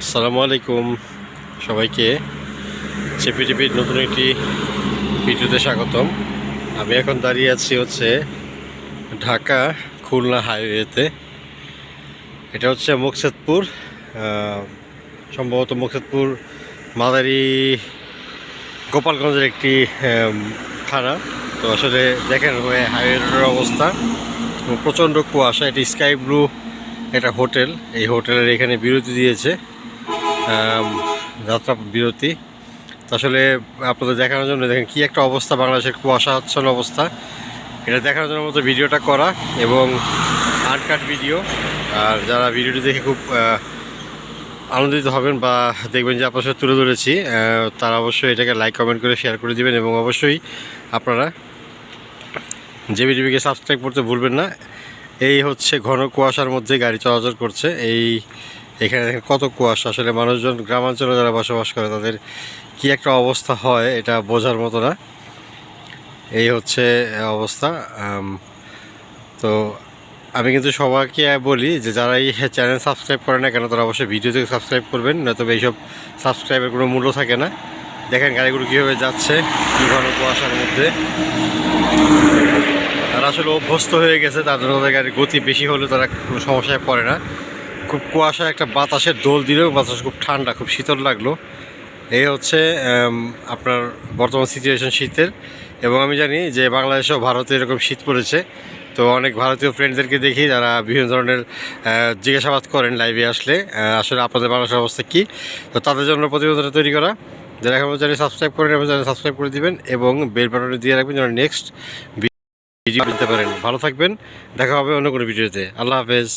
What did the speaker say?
আসসালামু আলাইকুম সবাইকে। চেপি টিপির নতুন একটি ভিডিওতে স্বাগতম। আমি এখন দাঁড়িয়ে আছি হচ্ছে ঢাকা খুলনা হাইওয়েতে। এটা হচ্ছে মুকসেদপুর সম্ভবত মুকসেদপুর মাদারি গোপালগঞ্জের একটি থানা। তো আসলে দেখেন হাইওয়ের অবস্থা, প্রচণ্ড কুয়াশা। এটি স্কাই ব্লু একটা হোটেল। এই হোটেলের এখানে বিরতি দিয়েছে। যাত্রা বিরতি। আসলে আপনাদের দেখানোর জন্য দেখেন কি একটা অবস্থা, বাংলাদেশের কুয়াশাচ্ছন্ন অবস্থা। এটা দেখানোর জন্য মতো ভিডিওটা করা এবং আনকাট ভিডিও। আর যারা ভিডিওটি দেখে খুব আনন্দিত হবেন বা দেখবেন যে আপনার সাথে তুলে ধরেছি তারা অবশ্যই এটাকে লাইক কমেন্ট করে শেয়ার করে দিবেন এবং অবশ্যই আপনারা জেবি টিভিকে সাবস্ক্রাইব করতে ভুলবেন না, এই হচ্ছে ঘন কুয়াশার মধ্যে গাড়ি চলাচল করছে। এই এখানে দেখেন কত কুয়াশা। আসলে মানুষজন গ্রামাঞ্চলে যারা বসবাস করে, তাদের কি একটা অবস্থা হয় এটা বোঝার মতো না। এই হচ্ছে অবস্থা। তো আমি কিন্তু সবাইকে বলি যে যারা এই চ্যানেল সাবস্ক্রাইব করে না কেন, তারা অবশ্যই ভিডিও থেকে সাবস্ক্রাইব করবেন, নয়তো এইসব সাবস্ক্রাইবের কোনো মূল্য থাকে না। দেখেন গাড়িগুলো কীভাবে যাচ্ছে, কী ঘন কুয়াশার মধ্যে। তারা আসলে অভ্যস্ত হয়ে গেছে তার জন্য তাদের গাড়ির গতি বেশি হলে তারা কোনো সমস্যায় পড়ে না। খুব কুয়াশা একটা বাতাসের দোল দিলেও বাতাস খুব ঠান্ডা, খুব শীতল লাগল। এই হচ্ছে আপনার বর্তমান সিচুয়েশন শীতের। এবং আমি জানি যে বাংলাদেশেও ভারতে এরকম শীত পড়েছে। তো অনেক ভারতীয় ফ্রেন্ডদেরকে দেখি যারা বিভিন্ন ধরনের জিজ্ঞাসাবাদ করেন লাইভে আসলে আসলে আপনাদের বাংলাদেশের অবস্থা কী? তো তাদের জন্য প্রতিবেদনটা তৈরি করা। যারা এখন চ্যানেল সাবস্ক্রাইব করেন এবং চ্যানেল সাবস্ক্রাইব করে দিবেন এবং বেল বাটনে দিয়ে রাখবেন, যেন নেক্সট ভিডিও দিতে পারেন। ভালো থাকবেন, দেখা হবে অন্য কোনো ভিডিওতে আল্লাহ হাফেজ।